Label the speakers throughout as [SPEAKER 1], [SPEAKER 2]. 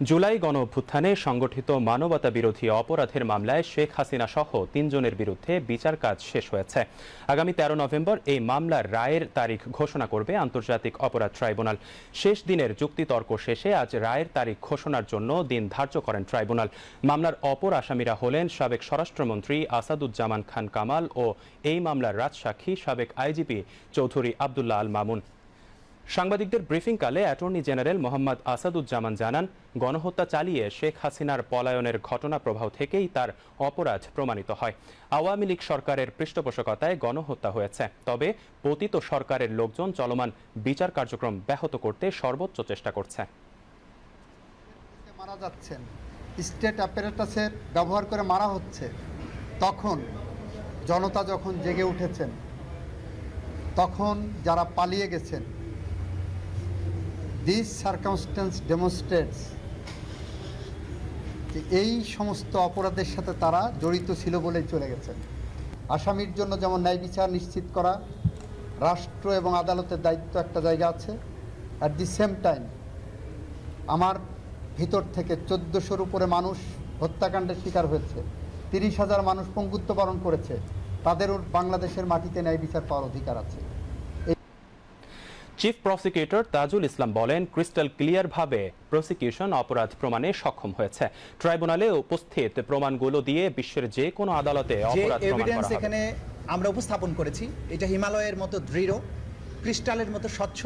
[SPEAKER 1] জুলাই গণ অভ্যুত্থানে সংগঠিত মানবতা বিরোধী অপরাধের মামলায় শেখ হাসিনা সহ তিনজনের বিরুদ্ধে বিচার কাজ শেষ হয়েছে। আগামী তেরো নভেম্বর এই মামলার রায়ের তারিখ ঘোষণা করবে আন্তর্জাতিক অপরাধ ট্রাইব্যুনাল। শেষ দিনের যুক্তিতর্ক শেষে আজ রায়ের তারিখ ঘোষণার জন্য দিন ধার্য করেন ট্রাইব্যুনাল। মামলার অপর আসামিরা হলেন সাবেক স্বরাষ্ট্রমন্ত্রী আসাদুজ্জামান খান কামাল ও এই মামলার রাজসাক্ষী সাবেক আইজিপি চৌধুরী আবদুল্লাহ আল মামুন। সাংবাদিকদের ব্রিফিংকালে অ্যাটর্নি জেনারেল মোহাম্মদ আসাদুজ্জামান জানান, গণহত্যা চালিয়ে শেখ হাসিনার পলায়নের ঘটনা প্রবাহ থেকেই তার অপরাধ প্রমাণিত হয়। আওয়ামী লীগ সরকারের পৃষ্ঠপোষকতায় গণহত্যা হয়েছে। তবে পতিত সরকারের লোকজন চলমান বিচার কার্যক্রম ব্যাহত করতে সর্বোচ্চ চেষ্টা করছে।
[SPEAKER 2] মারা যাচ্ছেন। স্টেট অ্যাপারেটাসের ব্যবহার করে মারা হচ্ছে। তখন জনতা যখন জেগে উঠেছেন, তখন যারা পালিয়ে গেছেন দিস সার্কামস্টেন্স ডেমনস্ট্রেটস যে এই সমস্ত অপরাধের সাথে তারা জড়িত ছিল বলেই চলে গেছেন। আসামির জন্য যেমন ন্যায় বিচার নিশ্চিত করা, রাষ্ট্র এবং আদালতের দায়িত্ব একটা জায়গা আছে। অ্যাট দি সেম টাইম আমার ভিতর থেকে চোদ্দোশোর উপরে মানুষ হত্যাকাণ্ডের শিকার হয়েছে। তিরিশ হাজার মানুষ পঙ্গুত্ব বরণ করেছে। তাদেরও বাংলাদেশের মাটিতে ন্যায় বিচার পাওয়ার অধিকার আছে।
[SPEAKER 1] চিফ প্রসিকিউটর তাজুল ইসলাম বলেন ক্রিস্টাল ক্লিয়ারভাবে প্রসিকিউশন অপরাধ প্রমাণে সক্ষম হয়েছে। ট্রাইব্যুনালে উপস্থিত প্রমাণগুলো দিয়ে বিশ্বের যে কোনো আদালতে অপরাধ প্রমাণ করা হবে।
[SPEAKER 3] এখানে আমরা উপস্থাপন করেছি এটা হিমালয়ের মতো দৃঢ় ক্রিস্টালের মতো স্বচ্ছ।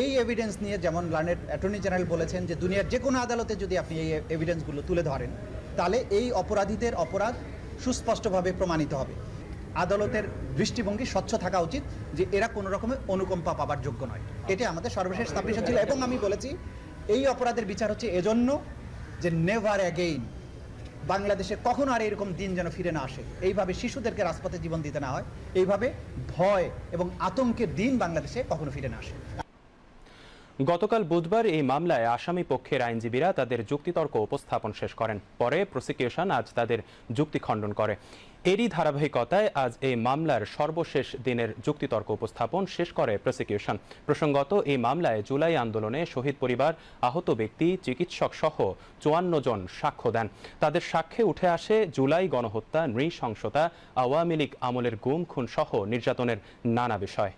[SPEAKER 3] এই এভিডেন্স নিয়ে যেমন লার্নেড অ্যাটর্নি জেনারেল বলেছেন যে দুনিয়ার যে কোনো আদালতে যদি আপনি এই এভিডেন্সগুলো তুলে ধরেন তাহলে এই অপরাধীদের অপরাধ সুস্পষ্টভাবে প্রমাণিত হবে। আদালতের দৃষ্টিভঙ্গি স্বচ্ছ থাকা উচিত যে এরা কোনো রকমের অনুকম্পা পাবার যোগ্য নয়। এটা আমাদের সর্বশেষ সাবমিশন ছিল এবং আমি বলেছি, এই অপরাধের বিচার হচ্ছে এজন্য যে নেভার অ্যাগেইন বাংলাদেশে কখনো আর এরকম দিন যেন ফিরে না আসে। এইভাবে শিশুদেরকে রাজপথে জীবন দিতে না হয়। এইভাবে ভয় এবং আতঙ্কের দিন বাংলাদেশে কখনো ফিরে না আসে।
[SPEAKER 1] গতকাল বুধবার এই মামলায় আসামি পক্ষের আইনজীবীরা তাদের যুক্তিতর্ক উপস্থাপন শেষ করেন। পরে প্রসিকিউশন আজ তাদের যুক্তি খণ্ডন করে। এরই ধারাবাহিকতায় আজ এই মামলার সর্বশেষ দিনের যুক্তিতর্ক উপস্থাপন শেষ করে প্রসিকিউশন। প্রসঙ্গত, এই মামলায় জুলাই আন্দোলনে শহীদ পরিবার, আহত ব্যক্তি, চিকিৎসক সহ চুয়ান্ন জন সাক্ষ্য দেন। তাদের সাক্ষ্যে উঠে আসে জুলাই গণহত্যা, নৃশংসতা, আওয়ামী লীগ আমলের গুম, খুন সহ নির্যাতনের নানা বিষয়।